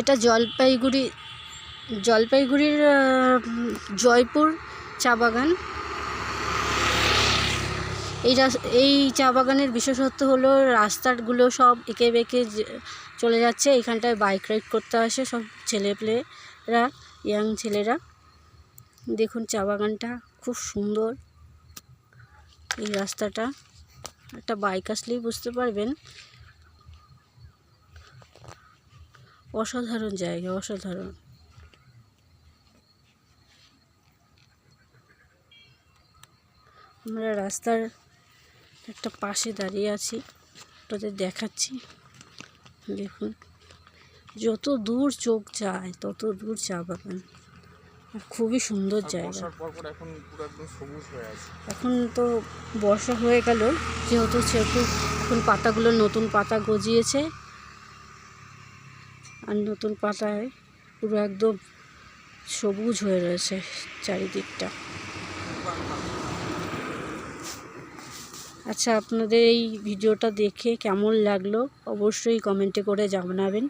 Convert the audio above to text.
এটা জলপাইগুড়ি, জলপাইগুড়ির জয়পুর চা বাগান। এই এই চা বাগানের বিশেষত্ব হলো রাস্তাগুলো সব এঁকে বেঁকে চলে যাচ্ছে। এখানটায় বাইক রাইড করতে আসে সব ছেলেপেলেরা ইয়াং ছেলেরা। দেখুন চা বাগানটা, খুব সুন্দর। এই রাস্তাটা, একটা বাইক আসলেই বুঝতে পারবেন। অসাধারণ জায়গা অসাধারণ। আমরা রাস্তার একটা পাশে দাঁড়িয়ে আছি ওটাতে দেখাচ্ছি। দেখুন যত দূর চোখ যায় তত দূর চা বাগান। খুবই সুন্দর জায়গা। এখন তো বর্ষা হয়ে গেল যেহেতু সেহেতু এখন পাতাগুলো নতুন পাতা গজিয়েছে। আর নতুন পাতায় পুরো একদম সবুজ হয়ে রয়েছে চারিদিকটা। আচ্ছা আপনাদের এই ভিডিওটা দেখে কেমন লাগল? অবশ্যই কমেন্টে করে জানাবেন।